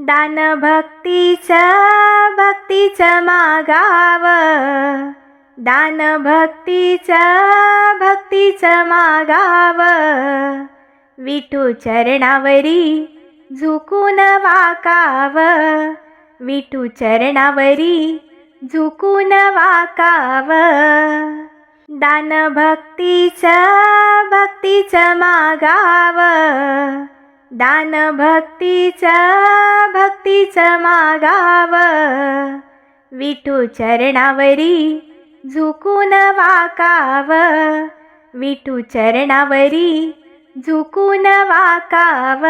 दान भक्तीचं भक्तीचं मागाव. दान भक्तीचं भक्तीचं मागाव. विठू चरणावरी झुकून वाकाव. विठू चरणावरी झुकून वाकाव. दान भक्तीचं भक्तीचं मागाव. दान भक्तीचं भक्तीचं मागाव. विठू चरणावरी झुकून वाकाव. विठू चरणावरी झुकून वाकाव.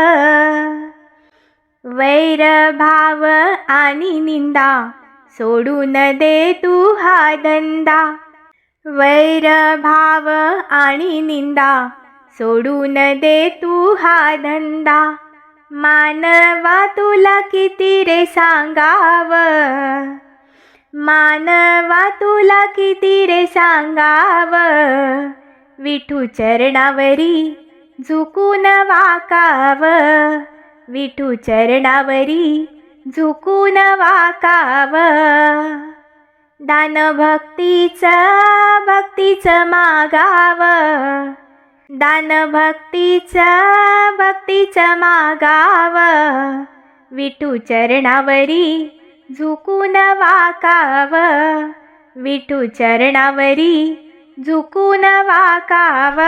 वैर भाव आणि निंदा सोडून दे तू हा धंदा. वैर भाव आणि निंदा सोडून दे तू हा धंदा. मानवा तुला किती रे सांगाव? मानवा तुला किती रे सांगाव? विठू चरणावरी झुकून वाकाव? विठू चरणावरी झुकून वाकाव? दान भक्तीचं भक्तीचं मागाव. दान भक्तीचा भक्तीचा मागाव. विठू चरणावरी झुकून वाकाव. विठू चरणावरी झुकून वाकाव.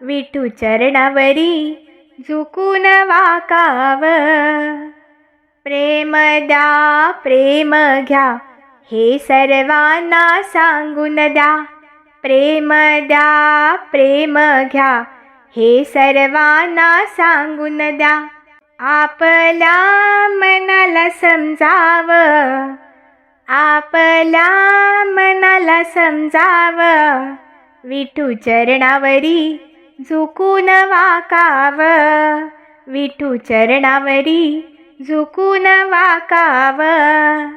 विठू चरणावरी झुकून वाकाव. प्रेम द्या प्रेम घ्या हे सर्वांना सांगून द्या. प्रेम द्या प्रेम घ्या हे सर्वांना सांगून द्या. आपल्या मनाला समजाव आपल्या मनाला समजाव विठू चरणावरी झुकून वाकाव विठू चरणावरी झुकून वाकावं.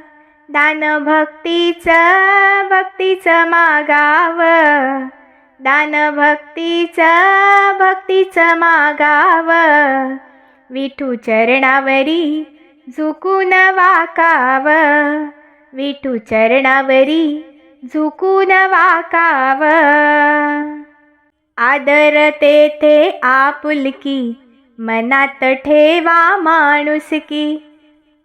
दान भक्तीचं भक्तीचं मागाव. दान भक्तीचं भक्तीचं मागाव. विठू चरणावरी झुकून वाकाव. विठू चरणावरी झुकून वाकाव. आदर तेथे आपुलकी मनात ठेवा माणुसकी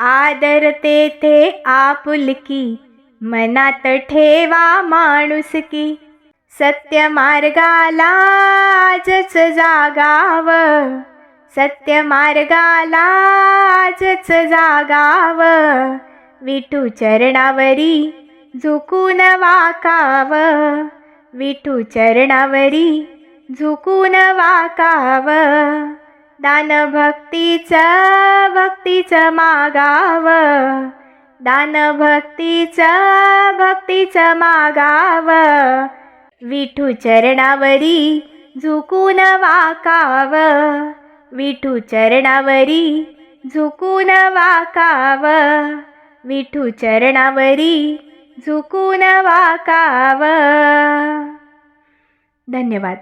आदर तेथे आपुलकी मनात ठेवा माणुसकी सत्य मार्गाला आजच जागाव. सत्य मार्गाला आजच जागाव. विठू चरणावरी झुकून वाकाव. विठू चरणावरी झुकून वाकाव. दान भक्तीचं भक्तीचं मागाव. दान भक्तीचं भक्तीचं मागाव. विठू चरणावरी झुकून वाकाव. विठू चरणावरी झुकून वाकाव. विठू चरणावरी झुकून वाकाव. धन्यवाद.